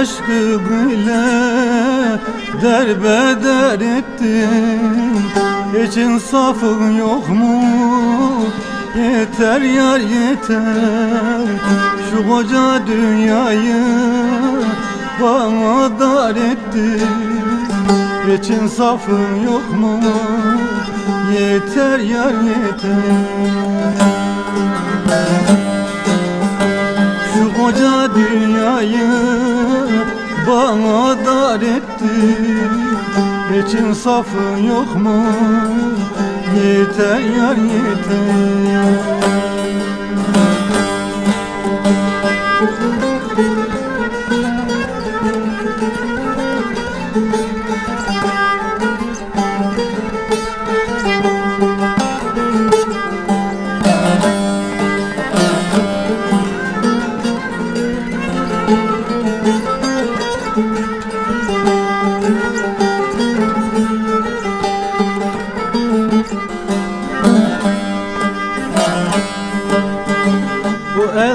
aşkımla derbeder ettin Hiç insafın yok mu? Yeter yar yeter Şu koca dünyayı bana dar ettin Hiç insafın yok mu? Yeter yar yeter Şu koca dünyayı bana dar etti Hiç insafın yok mu? Yeter yar yeter Bu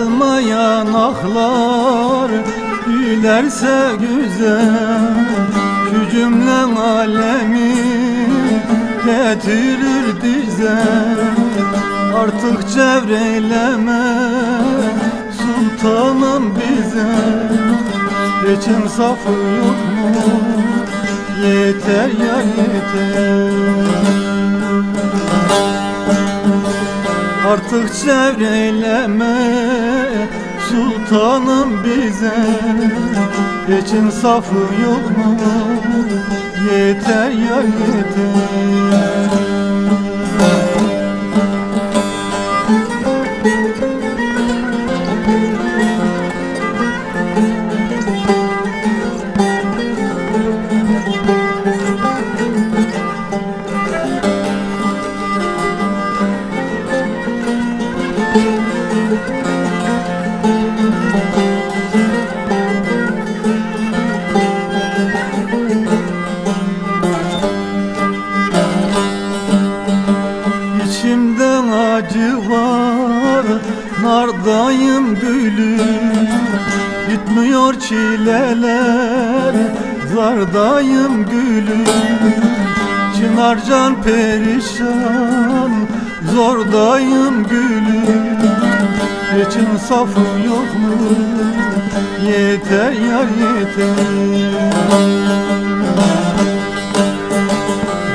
elma yanaklar gülerse güzel Şu cümle alemi getirir dize. Artık çevreyleme sultanım bize. Hiç insafı yok mu? Yeter ya yeter. Artık çevreleme sultanım bize Hiç insafı yok mu? Yeter ya yeter İçimde Nardayım gülüm Bitmiyor çileler. Zardayım gülüm Çınarcan perişan. Zordayım gülüm Hiç insafım yok mu? Yeter yar yeter.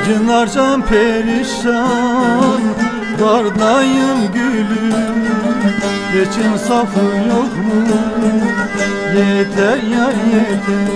Cınarcan perişan. Dardayım gülüm Hiç insafın yok mu? Yeter ya yeter